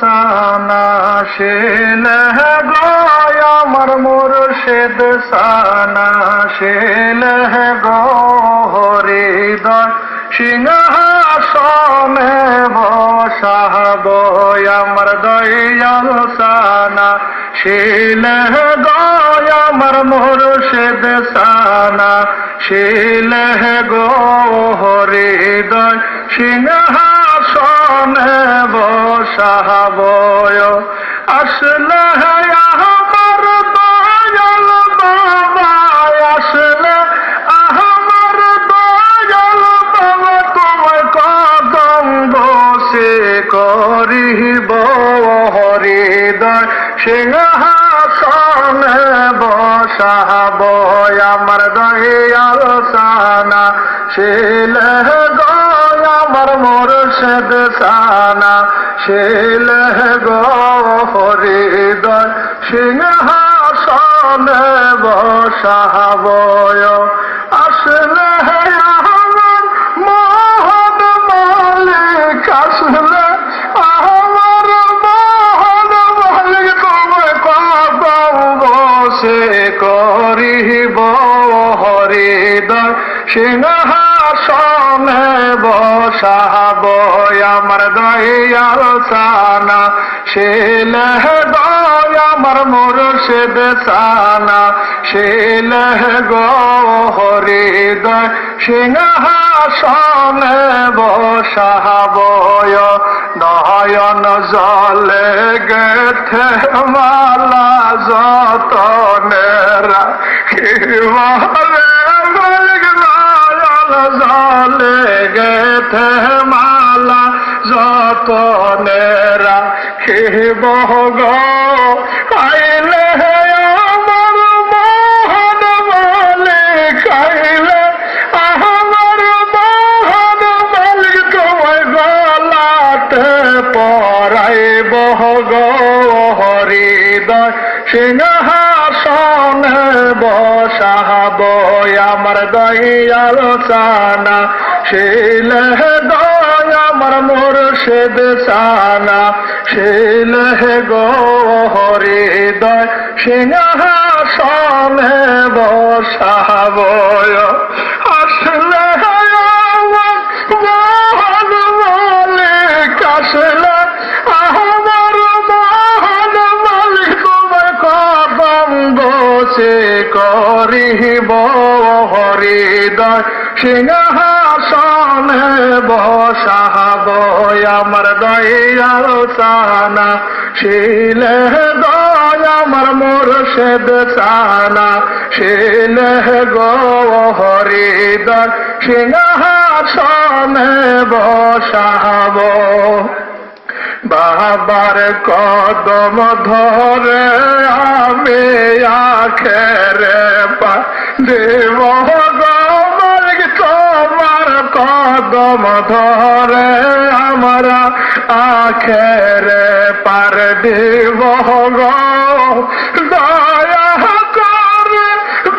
সানা শিল গয় আমার মুর্শিদ সানা শিল গো হৃদয় সিংহাসনে বসাব আমার দয়াল সানা শিল গয় আমার মুর্শিদ সানা শিল গো হৃদয় সিংহাসনে বসাবয় আসলে আমার দয়াল বাবা আসলে আমার দয়াল বাবা, তোমায় কদম বসে করিব হরিদয়। সিংহাসনে বসাব আমার দয়াল সানা শিল গয় আমার মুর্শিদ সানা। শিল গো হরিদয় সিংহাসনে বসাবয়। আসলে আমার মোহন মালিক, আসলে আমার মোহন মালিক তোমায় কদম বসে করিব হরিদয় সিংহাসনে বসাব আমার দয়াল সানা শিল গয় আমার মুর্শিদ সানা শিল গো হরিদয় সিংহাসনে বসাব নয়ন জলে গেথে মালা মালিক নয়ন জলে গেথে মালা যতনেরা খিবহ গো আইলে আমার মোহন মালিক আইলে আমার মোহন মালিক, তোমায় গলাতে গো, হরিদয় সিংহাসনে বসাব আমার দয়াল সানা শিল আমার মুর্শিদ সানা শিল গো হরিদয় সিংহাসনে বসাব সিংহাসনে বসাব আমার দয়াল সানা শিল আমার মুর্শিদ সানা শিল গো হরিদয়, সিংহাসনে বসাব। বাবার কদম ধরে আমি আখেরে পা দেব কদম ধরে আমরা আখেরে পার দেব দয়া করে,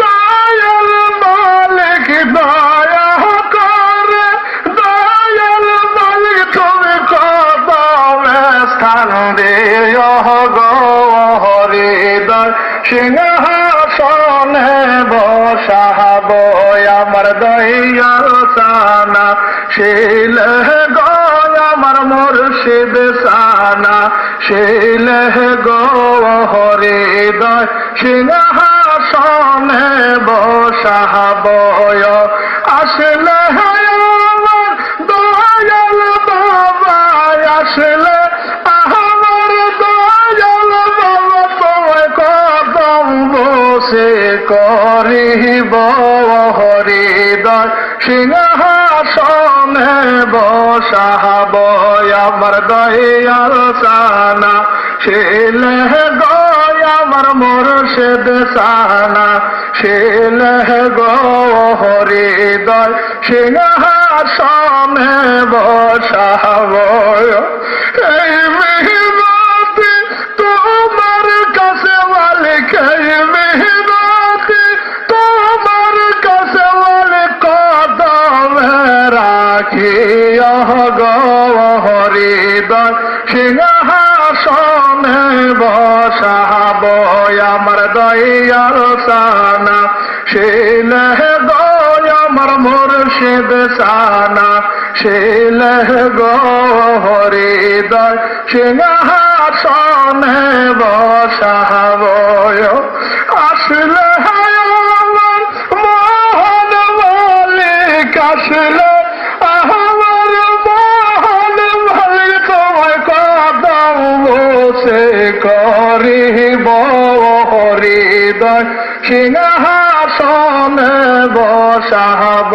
দয়াল মালিক, দয়া করে, দয়াল মালিক, তুমি কদমে স্থান দিও গো। হরিদয় সিংহাসনে সানা শিল গয় আমার মুর্শিদ সানা শিল গো হরিদয় সিংহাসনে বসাব আসলে দয়াল বাবা, আসলে করিব। বসাব আমার দয়াল সানা শিল গয় আমার মুর্শিদ সানা। শিল গো হরিদয় সিংহাসনে বসাব এই মেহনতি সিংহাসনে বসাব আমার দয়াল সানা। শিলে গো আমার মুর্শিদ সানা। শিলে গো হরিদয় সিংহাসনে বসাব। আসলে করিব হৃদয় সিংহাসনে বসাব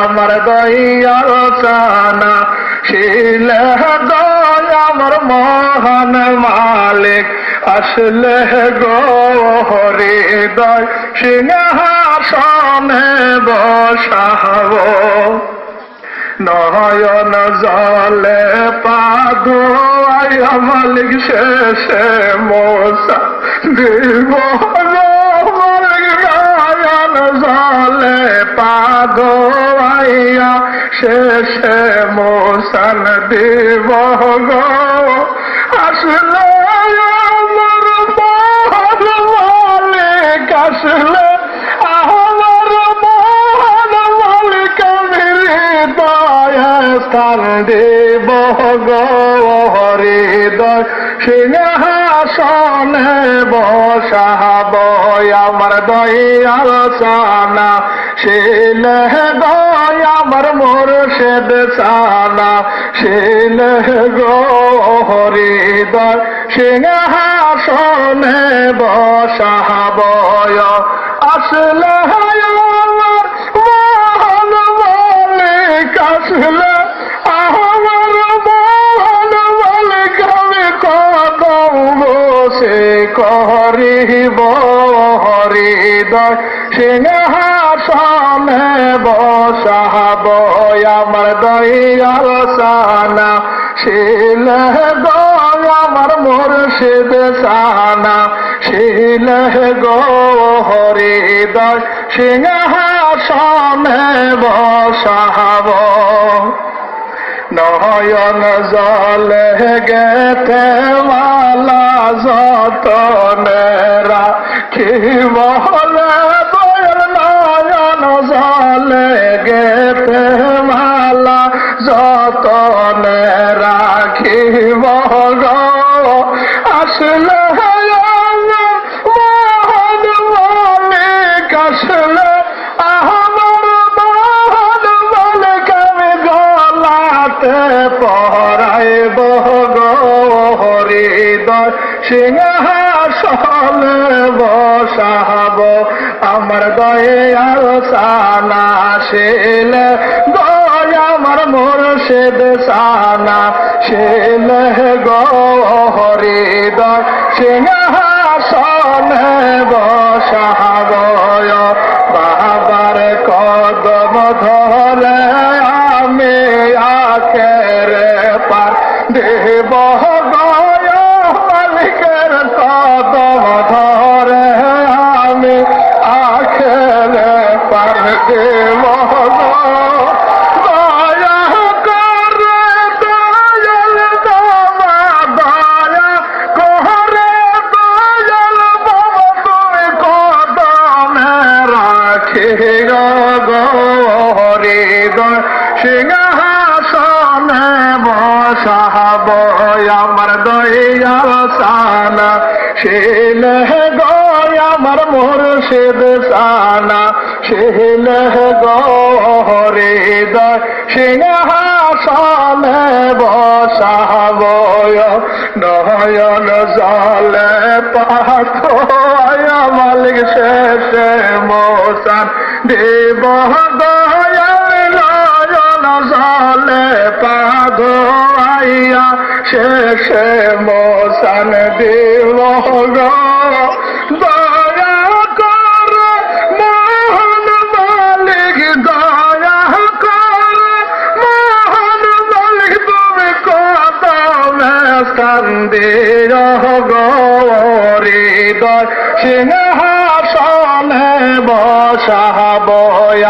আমার দয়াল সানা শিলে আমার মহান মালিক, আসলে গো হৃদয় সিংহাসনে বসাব। নয়ন জলে আয়া মালিক শেষে মশা দিব নয়ন জলে পাগো আয়া শেষে মোসান দিব গো। আসলে আমার মালিক, আসলে স্থান দেব গো হৃদয় সিংহাসনে বসাব আমার দয়াল সানা শিলে গয় আমার মুর্শিদ সানা শিলে গো হৃদয় সিংহাসনে বসাব। আসলে করিব হৃদয় সিংহাসনে বসাব আমার দয়াল সানা। শিলে গো আমার মুর্শিদ সানা। শিলে গো হৃদয় সিংহাসনে বসাব। নয়ন জলে গেতে মালা যতনেরা কি হৃদয় সিংহাসনে বসাব। আমার দয়াল সানা শিলে গয় আমার মুর্শিদ সানা শিলে গো হৃদয় সিংহাসনে বসাব বাবার কদম ধরে আমি আখের। হৃদয় সিংহাসনে বসাব আমার দয়াল সানা শিলে গো আমার মুর্শিদ সানা শিলে গো হৃদয় সিংহাসনে বসাব নয়ন জলে মোসান দেব দয়াল নয়ন জলে পাধো আইয়া শেষে মোসান দেব বসাব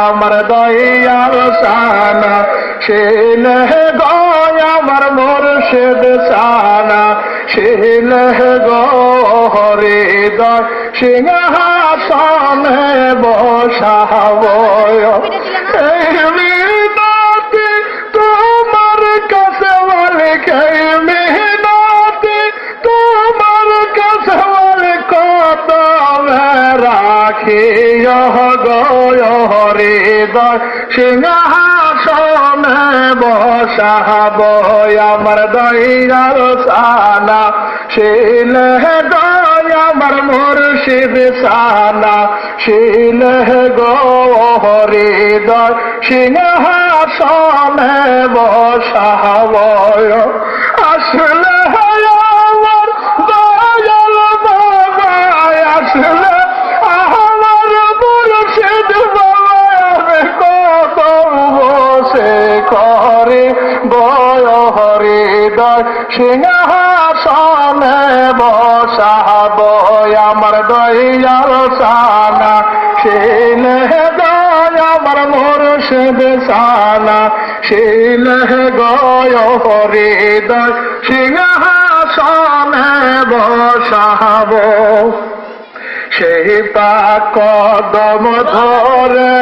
আমার দয়াল সানা সে গয় আমার শেদ সানা শিলে গরে দয় সিংহাসনে বসাব হৃদয় সিংহাসনে বসাব আমার দয়াল সানা শিলে আমার মুর্শিদ সানা শিলে গো হৃদয় সিংহাসনে বসাব। আসলে হৃদয় সিংহাসনে বসাব আমার দয়াল সানা। শিলে গয় আমার মুর্শিদ সানা। শিলে গয় হৃদয় সিংহাসনে বসাব। সেই পাক কদম ধরে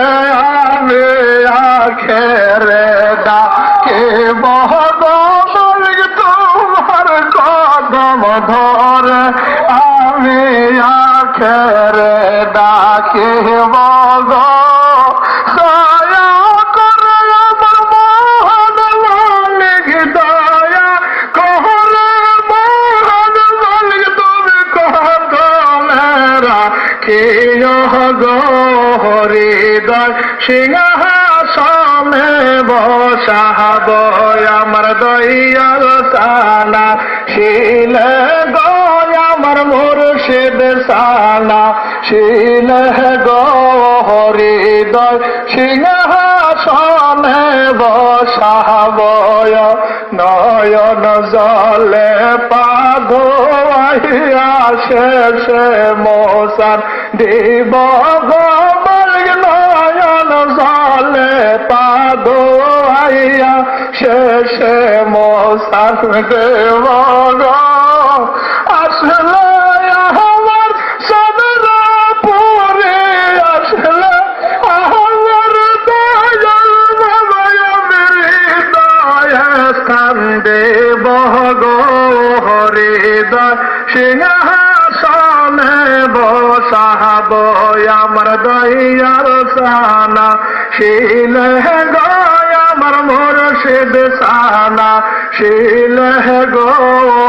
আমি আখেরে ডাকে বহদম ধরে আমি আখেরে ডাকে কদমেরা কে হৃদয় সিংহাসনে বসাব আমার দয়াল সানা শিলে গো আমার মুর্শিদ সানা শিলে গো হৃদয় সিংহাসনে বসাব নয়ন জলে পাধো শেষে মশান দিব গমর্গ নয়ন জলে পাধো শেষে মশান দেব গো আসলে আমার সদরা পরে, আসলে আমার স্থান দেব গো সিংহাসনে বসাব, আমার দয়াল সানা শিলে আমার মুর্শিদ সানা, শিলে গো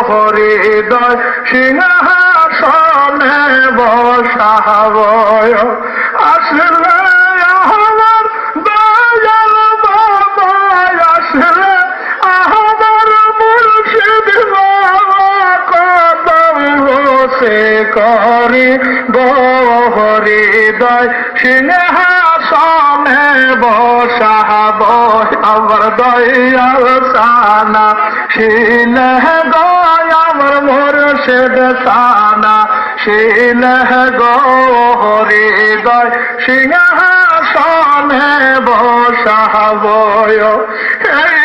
হৃদয় সিংহাসনে বসাব আসলে আমার দয়াল বাবা আসলে আমার মুর্শিদ বাবা, কদম বসে করি হৃদয় সিংহাসনে বসাব, আমার দয়াল সানা। শিলে গয় আমার মুর্শিদ সানা। শিলে গো হৃদয় সিংহাসনে বসাব এই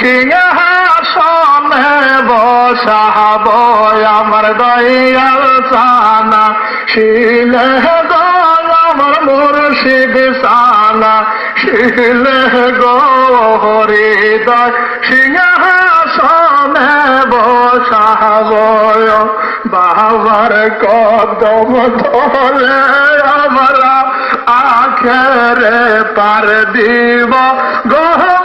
সিংহাসনে আমার দয়াল সানা শিলে গো আমার মুর্শিদ সানা শিলে গো বসাব বাবার কদম ধরে আমরা আখেরে পার দিব গহমালিক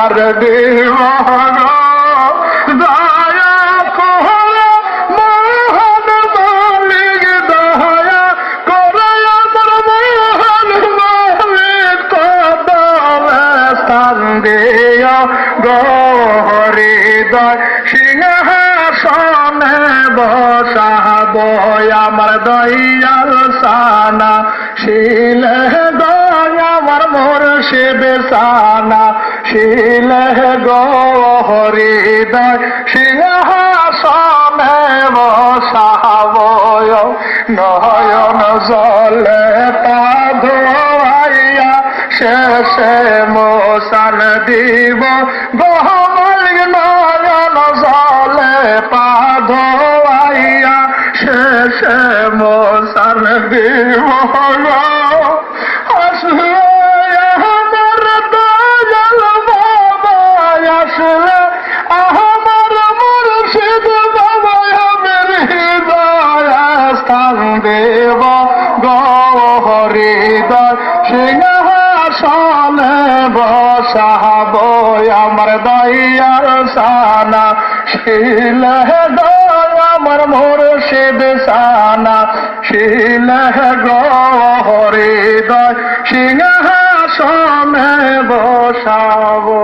পার দিব সানা শিলে গো হরিদয় সিংহাসনে বসাবয়। নয়ন জলে তা ধোয়াইয়া শেষে মোসান দিব। গহমল নয়ন জলে পা ধোয়াইয়া শেষে মোসান দিব। সানা শিল গো আমার মোরশেদ সানা শিল গো হরে দয় সিংহাসনে বসাবো।